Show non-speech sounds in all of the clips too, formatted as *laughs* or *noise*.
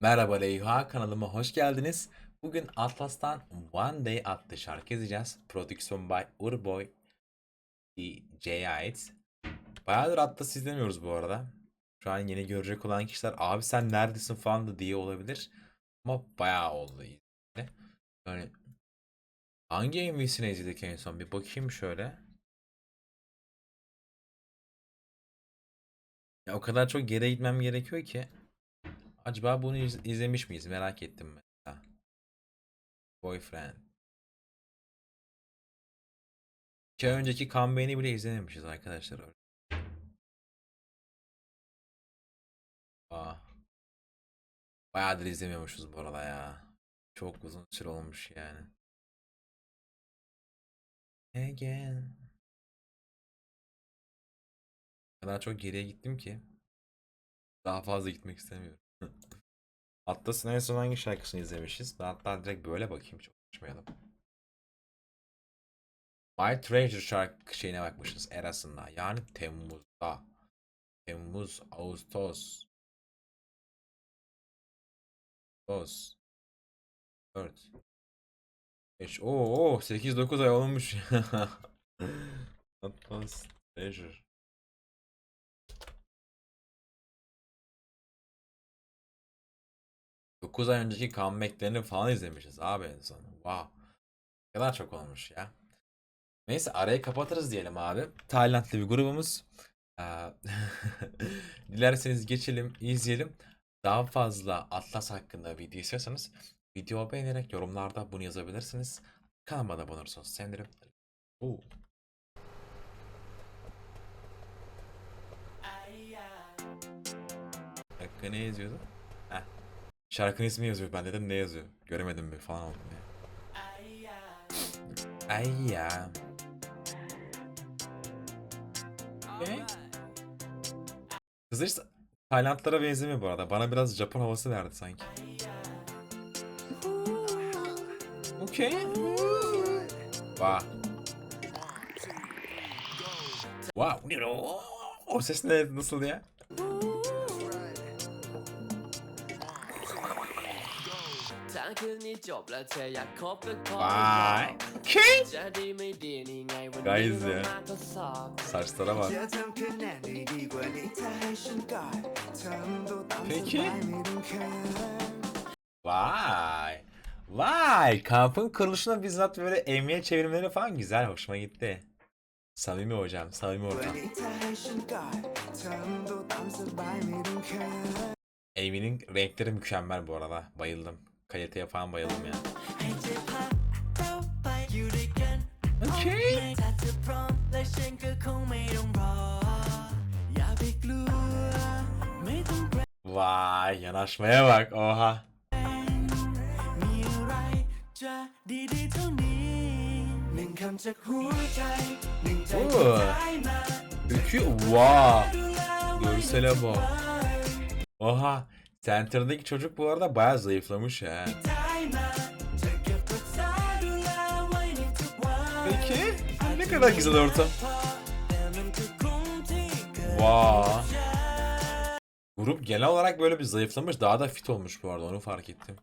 Merhaba Leyha kanalıma hoş geldiniz. Bugün Atlas'tan One Day adlı şarkı yazacağız. Prodüksiyon by Urboy DJ'ye ait. Bayağıdır Atlas izlemiyoruz bu arada. Şu an yeni görecek olan kişiler abi sen neredesin falan da diye olabilir. Ama bayağı oldu. Yani hangi MV'sini izledik en son bir bakayım şöyle. Ya o kadar çok geri gitmem gerekiyor ki. Acaba bunu iz- izlemiş miyiz? Merak ettim mesela. Boyfriend. İki önceki comeback'ini bile izlememişiz arkadaşlar. Aa. Bayağıdır izlemiyormuşuz bu arada ya. Çok uzun süre olmuş yani. Again. Kadar çok geriye gittim ki. Daha fazla gitmek istemiyorum. *laughs* Atlas'ın en son hangi şarkısını izlemişiz? Ben hatta direkt böyle bakayım çok konuşmayalım. My Treasure şarkı şeyine bakmışız Eras'ında. Yani Temmuz'da. Temmuz, Ağustos. Ağustos. 4. 5. Oo, 8-9 ay olmuş. *laughs* Atlas Treasure. Dokuz ay önceki comeback'lerini falan izlemişiz abi en son. Wow. Ne kadar çok olmuş ya. Neyse arayı kapatırız diyelim abi. Taylandlı bir grubumuz. Aa, *laughs* Dilerseniz geçelim, izleyelim. Daha fazla Atlas hakkında video istiyorsanız video beğenerek yorumlarda bunu yazabilirsiniz. Kanalıma da abone olursanız sevinirim. Oo. Dakika ne yazıyordu? Şarkının ismi yazıyor. Ben dedim ne yazıyor? Göremedim bir falan oldum ya. Ay ya. Okay. Kızlar işte Taylandlara benzemiyor bu arada. Bana biraz Japon havası verdi sanki. Okey. Vah. Wow. O ses ne? Nasıl ya? Vay. Okay. จะดีไม่ดีนี่ไงวัน Guys นี้เรา ya. มาทดสอบ Saçlara bak. จะทำคะแนนได้ดีกว่านี้ถ้าให้ฉันกอดทำตัวตามส Peki. บายไม่ต้องเขิน Vay. Vay. Kampın kuruluşuna bizzat böyle emniyet çevirmeleri falan güzel. Hoşuma gitti. Samimi hocam. Samimi กว่า ortam. นี้ถ้าให้ฉันกอดทำตัวตามสบายไม่ต้องเขิน Amy'nin renkleri mükemmel bu arada. Bayıldım. Kaliteye falan bayıldım ya. ให้เธอพักเราไปอยู่ด้วยกัน Okay. ถ้าเธอพร้อมและฉันก็คงไม่ต้องรอ อย่าไปกลัว ไม่ต้องเกรง Vay yanaşmaya bak. Oha. มีอะไรจะดีดีๆเท่านี้ หนึ่งคำจากหัวใจหนึ่งใจ โอ้ ที่ได้มา Ülkü. Wow. ดูแลไว้ Görsele bak. ไว้ Oha. Center'daki çocuk bu arada bayağı zayıflamış ha. Peki ne kadar güzel ortam. Vaa. Wow. Grup genel olarak böyle bir zayıflamış daha da fit olmuş bu arada onu fark ettim.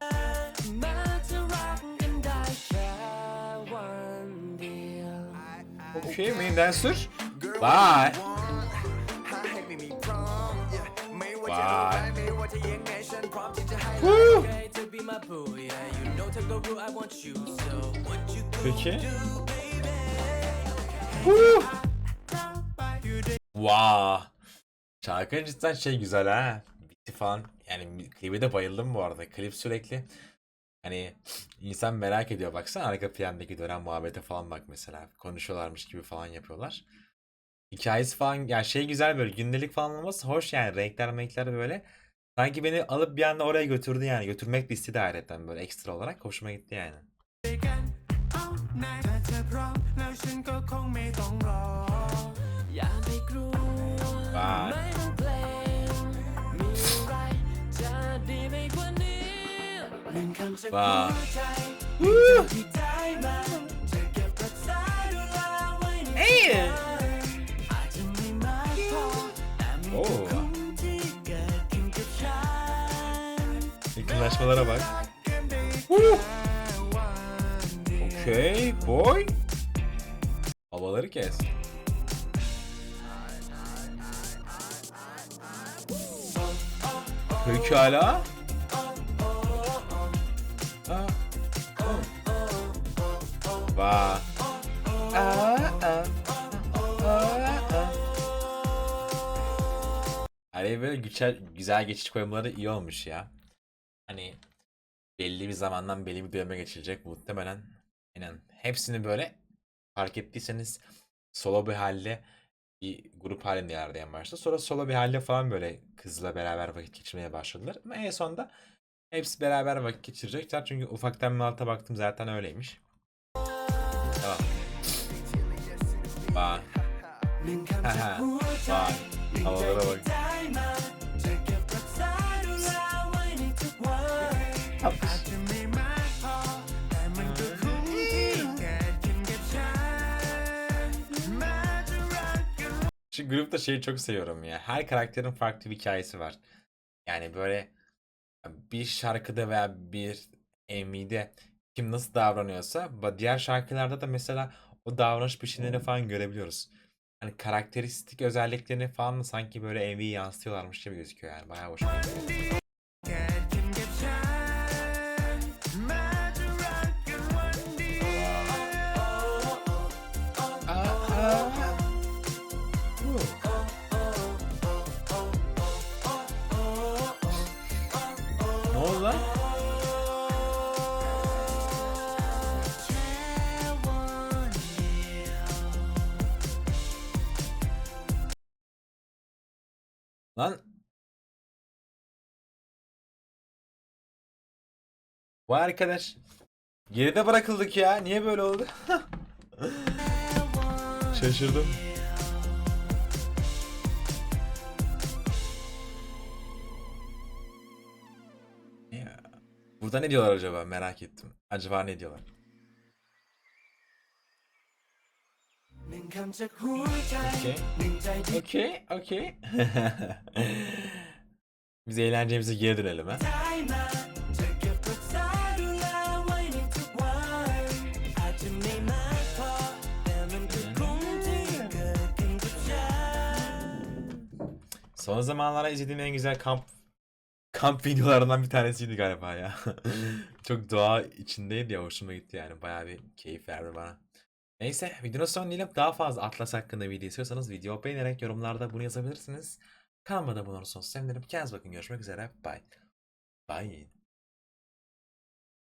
Okey main dancer. Bye. Bye. Peki. Vaa. Wow. Şarkı cidden şey güzel ha. Bitti falan. Yani klibe de bayıldım bu arada. Klip sürekli. Hani insan merak ediyor. Baksana arka plandaki dönem muhabbete falan bak mesela. Konuşuyorlarmış gibi falan yapıyorlar. Hikayesi falan. Yani şey güzel böyle gündelik falan olması hoş yani. Renkler renkler böyle. Sanki beni alıp bir anda oraya götürdü yani. Götürmek de istedi hayretten böyle ekstra olarak. Hoşuma gitti yani. ว้า Wow. Hey! Yakınlaşmalara bak. Okay boy. Havaları kes. Pekala. Aa. Araya böyle güzel, güzel geçiş koymaları iyi olmuş ya hani belli bir zamandan belli bir döneme geçilecek muhtemelen. Aynen. Hepsini böyle fark ettiyseniz solo bir halde bir grup halinde yerdi en başta. Sonra solo bir halde falan böyle kızla beraber vakit geçirmeye başladılar. Ama en sonunda hepsi beraber vakit geçirecekler. Çünkü ufaktan alta baktım zaten öyleymiş. Tamam. Bye. *laughs* Bye. Havalara bak. Şu grupta şeyi çok seviyorum ya. Her karakterin farklı bir hikayesi var. Yani böyle bir şarkıda veya bir MV'de kim nasıl davranıyorsa diğer şarkılarda da mesela o davranış biçimlerini falan görebiliyoruz. Hani karakteristik özelliklerini falan da sanki böyle MV'yi yansıtıyorlarmış gibi gözüküyor yani. Bayağı hoşuma gidiyor. Lan. Vay arkadaş. Geride bırakıldık ya. Niye böyle oldu? *laughs* Şaşırdım. Ya. Burada ne diyorlar acaba? Merak ettim. Acaba ne diyorlar? หนึ่งคำจากหัวใจ Okey. หนึ่งใจที่ Okey, okey. *laughs* Biz eğlencemize geri dönelim ha. ได้มาจะเก็บรักษาดูแลไว้ในทุกวันอาจจะไม่มากพอ แต่มันคือคุ้มที่เกิดขึ้นกับฉัน Son zamanlarda izlediğim en güzel kamp kamp videolarından bir tanesiydi galiba ya. *laughs* Çok doğa içindeydi ya hoşuma gitti yani. Bayağı bir keyif verdi bana. Neyse videonun sonuna diyelim. Daha fazla Atlas hakkında video istiyorsanız video beğenerek yorumlarda bunu yazabilirsiniz. Kanalıma da abone olursanız sevinirim. Kendinize bakın görüşmek üzere. Bye. Bye.